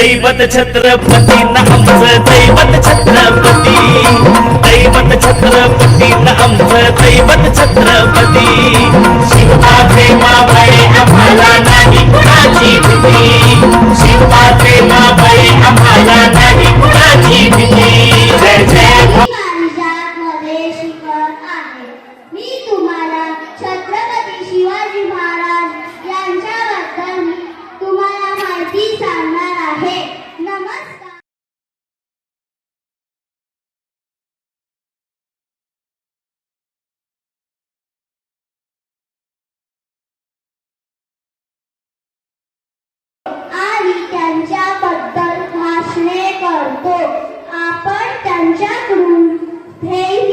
दैवत छत्रपती आमचं दैवत छत्रपती। दैवत छत्रपती आमचं दैवत छत्रपती। शिवा प्रेमा आम्हाला नाही Pay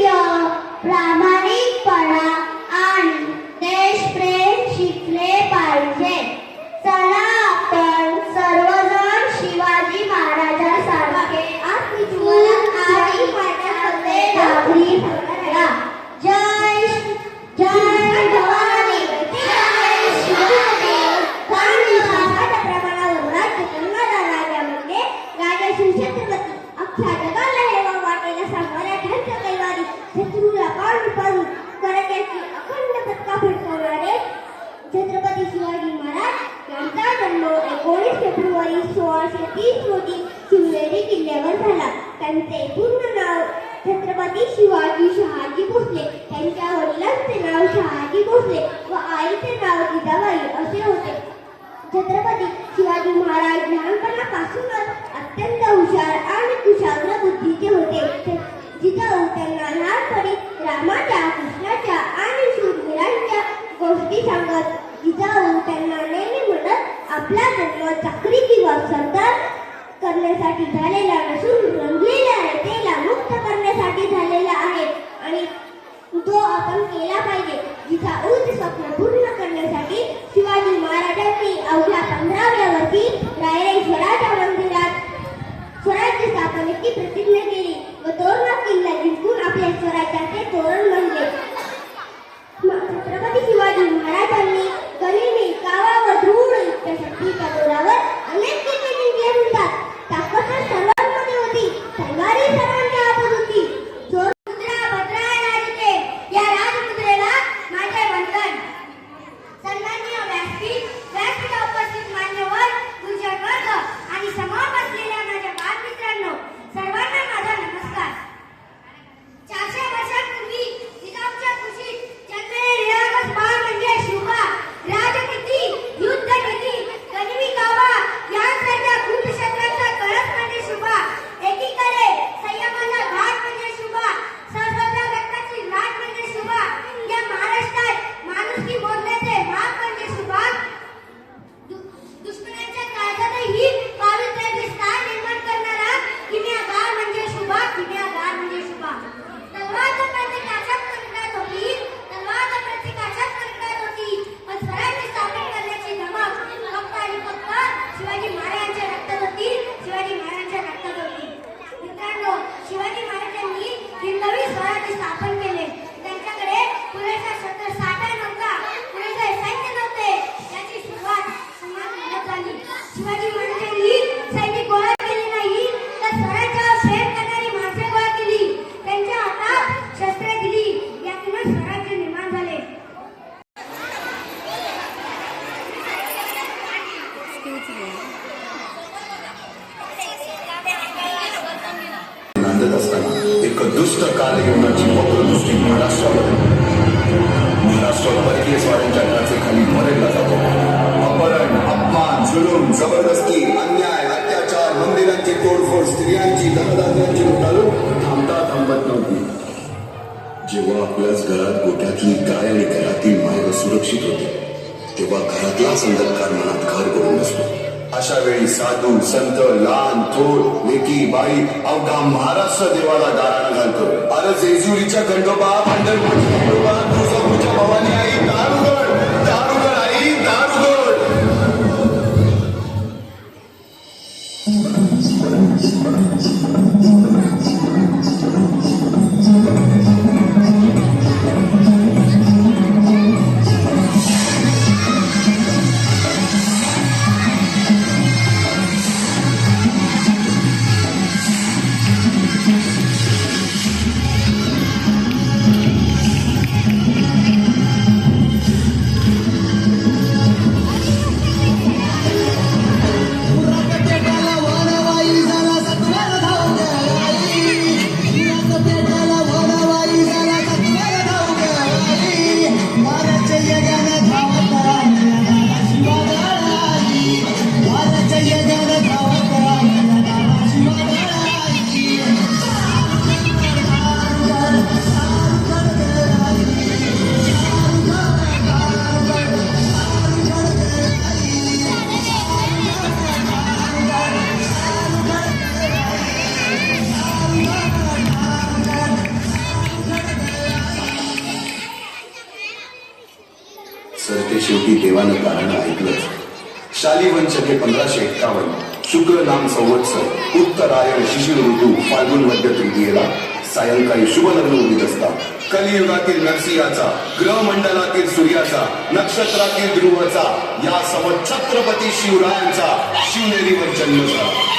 त्यांना लहानपणी रामाच्या कृष्णाच्या आणि सुरवीरांच्या गोष्टी सांगत. जिजाऊ त्यांना नेहमी म्हणत आपला जन्म चाकरी किंवा सरदार करण्यासाठी झालेला नसून रंगलेला आहे त्याला मुक्त करण्यासाठी झालेला आहे आणि तो आपण केला पाहिजे. जिचा उच्च स्वप्न पूर्ण करण्यासाठी शिवाजी महाराजांनी अवघ्या पंधराव्या वर्षी रायरेश्वराच्या मंदिरात स्वराज्य स्थापनेची प्रतिज्ञा केली. व तोरणा किल्ला जिंकून आपल्या स्वराज्याचे तोरण बनले. छत्रपती शिवाजी महाराजांनी गनिमी गावावर धूळ जेव्हा आपल्याच घरात गोठ्यातली गाय आणि घरातील माय सुरक्षित होते तेव्हा घरातलाच अंधकार मनात घर करून बसतो. अशा वेळी साधू संत लहान थोर लेकी बाई अवघा महाराष्ट्र देवाला गाराणं घालतो. अरे जेजुरीच्या खंडोबा पंढरपूरच्या खंडोबा तुळजापूरच्या भवानी फाल्गुन मध्य तृतीयेला सायंकाळी शुभ लग्न उदित असता कलियुगातील नरसिंहाचा ग्रहमंडलातील सूर्याचा नक्षत्रातील ध्रुवाचा या सम छत्रपती शिवरायांचा शिवनेरीवर जन्म झाला.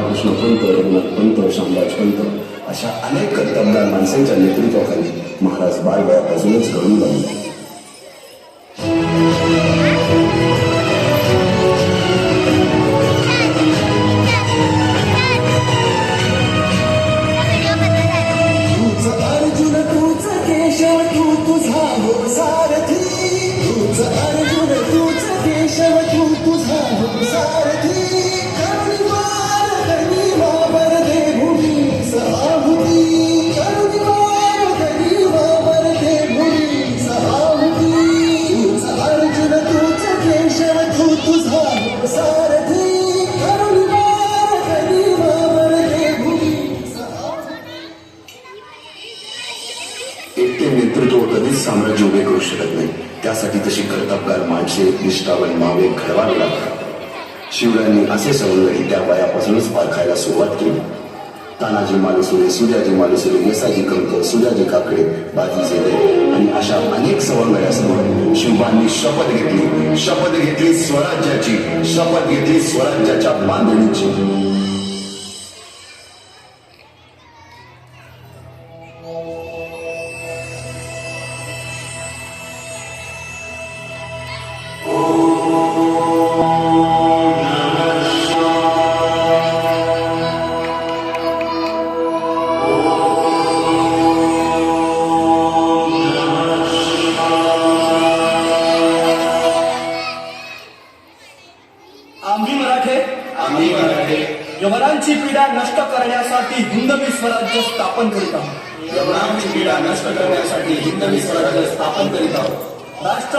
कोंडो पंत रघुनाथ पंत शामराज पंत अशा अनेक कर्तबगार माणसांच्या नेतृत्वाखाली महाराज बाळवयापासूनच घडून लागले एकटे नेतृत्व कधीच साम्राज्य उभे करू शकत नाही. त्यासाठी तशी कर्तबगार माणसे निष्ठावन मावे घडवावे लागतात. शिवरायांनी असे सवंगडी त्या वयापासूनच पारखायला सुरुवात केली. तानाजी मालुसुरे सूर्याजी मालुसुरे येसाजी कंक सूर्याजी काकडे बाजी सेवे आणि अशा अनेक सवंगड्यासमोर शिवबांनी शपथ घेतली. शपथ घेतली स्वराज्याची शपथ घेतली स्वराज्याच्या बांधणीची.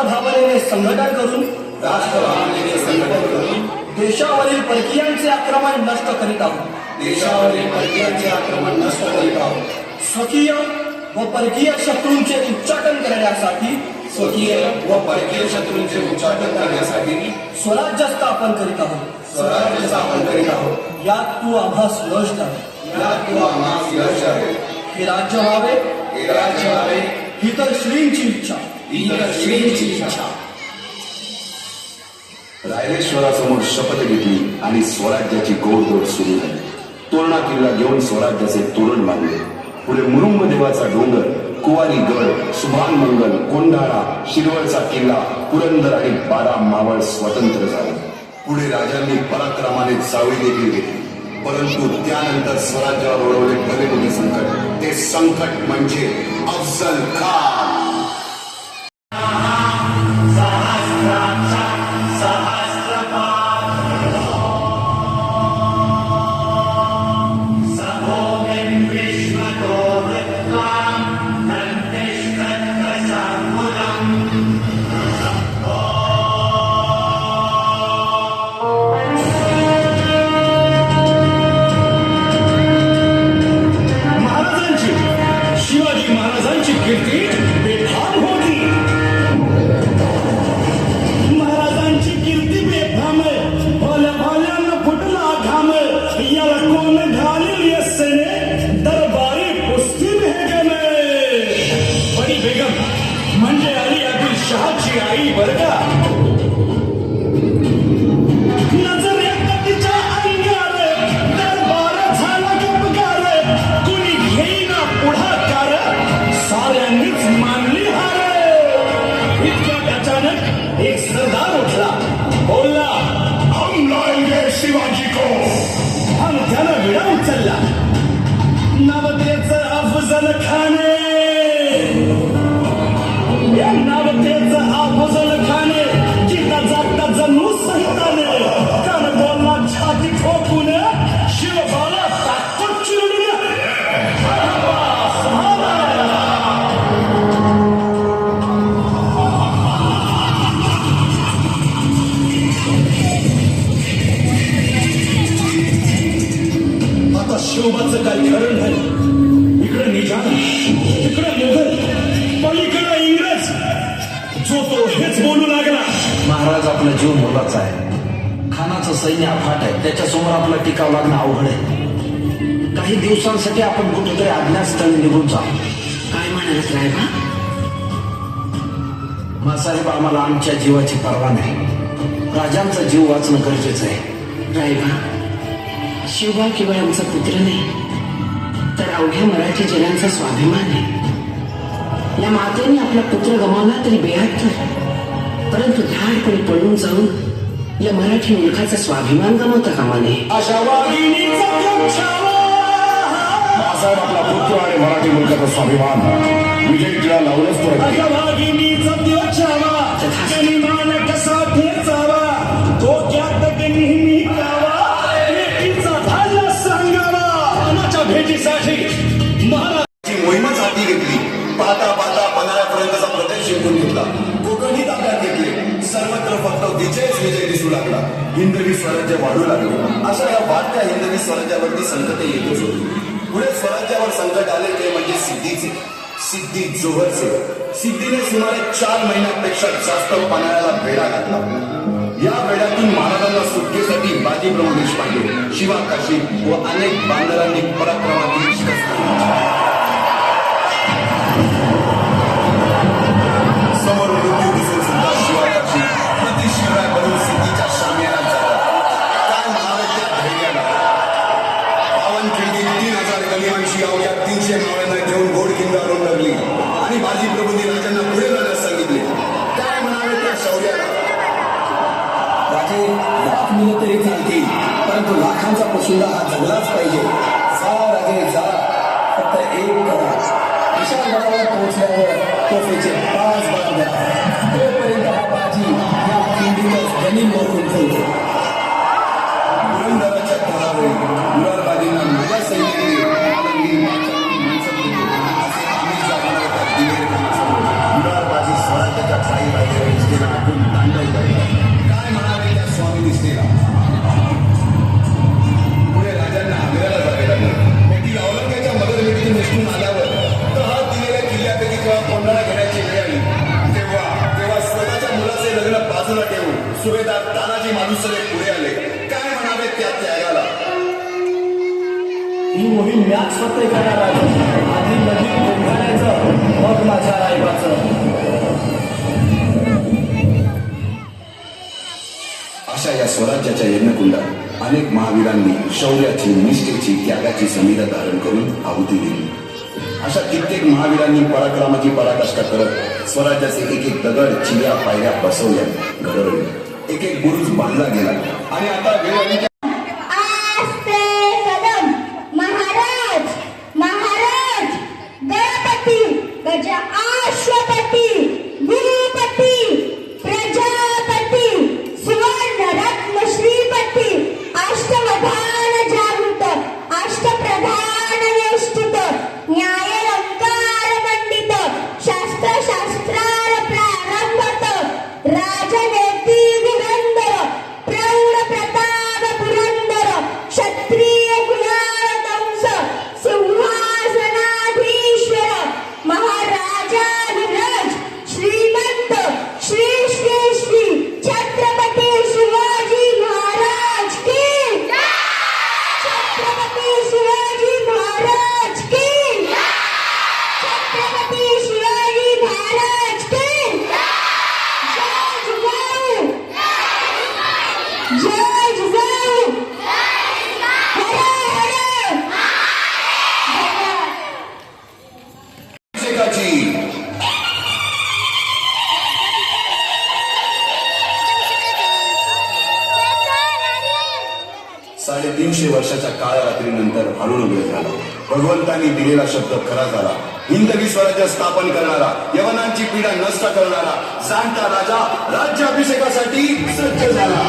आहोत राष्ट्रभावनेने संघटन करून राष्ट्रभावनेने संघटन करून देशावरील परकीयांचे आक्रमण नष्ट करीत आहोत. देशावरील परकीयांचे आक्रमण नष्ट करीत आहोत. स्वकीय व परकीय शत्रूंचे उच्चाटन करण्यासाठी स्वकीय व परकीय शत्रूंचे उच्चाटन करण्यासाठी स्वराज्य स्थापन करीत आहोत. स्वराज्य स्थापन करीत आहोत. यात तू आभास यश आहे. यात तू आभास यश आहे. हे राज्य व्हावे. हे राज्य व्हावे. ही तर श्रींची इच्छा. ही श्रींची इच्छा रायरेश्वरासमोर शपथ घेतली आणि स्वराज्याची गोडदोड सुरू झाली. तोरणा किल्ला घेऊन स्वराज्याचे तोरण बांधले. पुढे मुरुंब देवाचा डोंगर कुवारी गड सुभान मंगल कोंढाळा शिरवळचा किल्ला पुरंदर आणि बारा मावळ स्वतंत्र झाले. पुढे राजांनी पराक्रमाने चावडी देखील घेतली. परंतु त्यानंतर स्वराज्यावर ओढवले भले मोठे संकट. ते संकट म्हणजे अफजल खान. आपला जीव मोलाचा आहे. खानाचं सैन्य अफाट आहे. त्याच्यासमोर आपला टिकाव लागणं अवघड आहे. काही दिवसांसाठी आपण कुठेतरी अज्ञातस्थळी निघून जाऊ काय म्हणालात रायबा? मासाहेब आम्हाला आमच्या जीवाची पर्वा नाही. राजांचा जीव वाचणं गरजेचं आहे. रायबा शिवबा केवळ आमचा पुत्र नाही तर अवघ्या मराठी जनांचा स्वाभिमान आहे. या मातेने आपला पुत्र गमावला तरी बेहत्तर. परंतु धाडपणे पळून जाऊन या मराठी मुलखाचा स्वाभिमान गमावता कामा नये. बाळासाहेब आपला पुत्र आणि मराठी स्वाभिमान विजय टिळा मोहीमच हाती घेतली. पाहता पाहता लागला. हिंदवी स्वराज्य वाढू लागले. अशा या वाढत्या हिंदवी स्वराज्यावरती संकट येतच होती. पुढे स्वराज्यावर संकट आले ते म्हणजे सिद्धीचे. सिद्धी जोहरचे. सिद्धीने सुमारे चार महिन्यापेक्षा जास्त पाण्याला बेडा घातला. या बेड्यातून महाराजांना सुटकेसाठी बाजीप्रभू देशपांडे शिवा काशी व अनेक बांधवांनी पराक्रमाची मुलं तरी चालतील. परंतु लाखांचा पशुंदा हा जगलाच पाहिजे. जा राजे जा. फक्त एक करा. अशा गडावर पोहोचल्यावर तोफेचे पाच बाजू द्या तोपर्यंत हा बाजी या खिंडीतच धनी मोडून ठेवतो आणि माणुसरे पुढे आले. काय म्हणावे त्या त्यागाला? ही मोहीम मॅच स्वतः करणार आहे. आधी नदीत पोंगाण्याचं मग माझ्या रायबाचं. अशा या स्वराज्याच्या यज्ञकुंडात अनेक महावीरांनी शौर्याची निष्ठेची त्यागाची संविधा धारण करून आहुती दिली. अशा कित्येक महावीरांनी पराक्रमाची पराकाष्ठा करत स्वराज्याचे एक एक दगड चिऱ्या पायऱ्या बसवल्या घडवल्या. एक एक बुरुज बांधला गेला. आणि साडेतीनशे वर्षाच्या काळ रात्रीनंतर हळून वेळ झाला. भगवंतांनी दिलेला शब्द खरा झाला. हिंदवी स्वराज्य स्थापन करणारा यवनांची पीडा नष्ट करणारा जाणता राजा राज्याभिषेकासाठी सज्ज झाला.